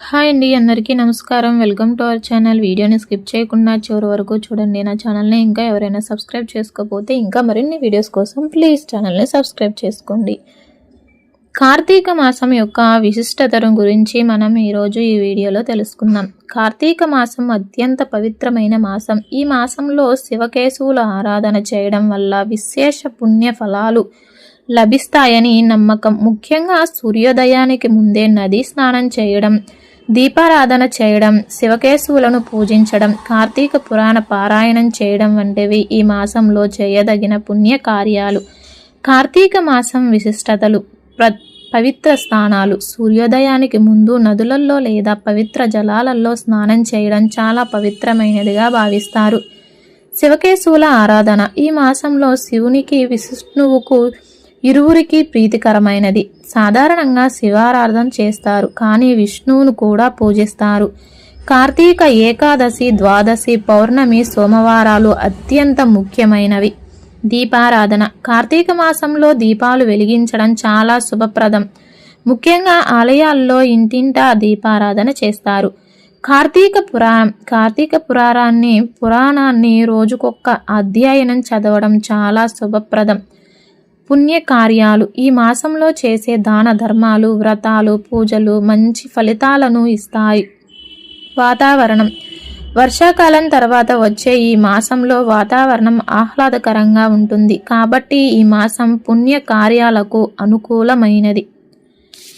Hi అండి అందరికీ నమస్కారం. Welcome to our channel. వీడియోని స్కిప్ చేయకుండా చివరి వరకు చూడండి. నా ఛానల్ని ఇంకా ఎవరైనా సబ్స్క్రైబ్ చేసుకోకపోతే ఇంకా మరిన్ని వీడియోస్ కోసం ప్లీజ్ ఛానల్ని సబ్స్క్రైబ్ చేసుకోండి. కార్తీక మాసం యొక్క విశిష్టతను గురించి మనం ఈరోజు ఈ వీడియోలో తెలుసుకుందాం. కార్తీక మాసం అత్యంత పవిత్రమైన మాసం. ఈ మాసంలో శివకేశవుల ఆరాధన చేయడం వల్ల విశేష పుణ్య ఫలాలు లభిస్తాయని నమ్మకం. ముఖ్యంగా సూర్యోదయానికి ముందే నది స్నానం చేయడం దీపారాధన చేయడం శివకేశవులను పూజించడం కార్తీక పురాణ పారాయణం చేయడం వంటివి ఈ మాసంలో చేయదగిన పుణ్య కార్యాలు కార్తీక మాసం విశిష్టతలు ప్ర పవిత్ర స్థానాలు. సూర్యోదయానికి ముందు నదులలో లేదా పవిత్ర జలాలలో స్నానం చేయడం చాలా పవిత్రమైనదిగా భావిస్తారు. శివకేశవుల ఆరాధన. ఈ మాసంలో శివునికి విష్ణువుకు ఇరువురికి ప్రీతికరమైనది. సాధారణంగా శివారాధన చేస్తారు కానీ విష్ణువును కూడా పూజిస్తారు. కార్తీక ఏకాదశి ద్వాదశి పౌర్ణమి సోమవారాలు అత్యంత ముఖ్యమైనవి. దీపారాధన. కార్తీక మాసంలో దీపాలు వెలిగించడం చాలా శుభప్రదం. ముఖ్యంగా ఆలయాల్లో ఇంటింటా దీపారాధన చేస్తారు. కార్తీక పురాణం. కార్తీక పురాణాన్ని పురాణాన్ని రోజుకొక్క అధ్యయనం చదవడం చాలా శుభప్రదం. పుణ్యకార్యాలు. ఈ మాసంలో చేసే దాన ధర్మాలు వ్రతాలు పూజలు మంచి ఫలితాలను ఇస్తాయి. వాతావరణం. వర్షాకాలం తర్వాత వచ్చే ఈ మాసంలో వాతావరణం ఆహ్లాదకరంగా ఉంటుంది. కాబట్టి ఈ మాసం పుణ్య కార్యాలకు అనుకూలమైనది.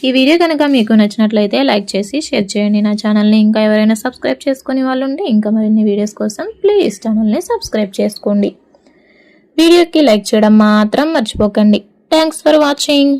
ఈ వీడియో కనుక మీకు నచ్చినట్లయితే లైక్ చేసి షేర్ చేయండి నా ఛానల్ని. ఇంకా ఎవరైనా సబ్స్క్రైబ్ చేసుకునే వాళ్ళు ఉంటే ఇంకా మరిన్ని వీడియోస్ కోసం ప్లీజ్ ఛానల్ని సబ్స్క్రైబ్ చేసుకోండి. వీడియోకి లైక్ చేయడం మాత్రం మర్చిపోకండి. Thanks for watching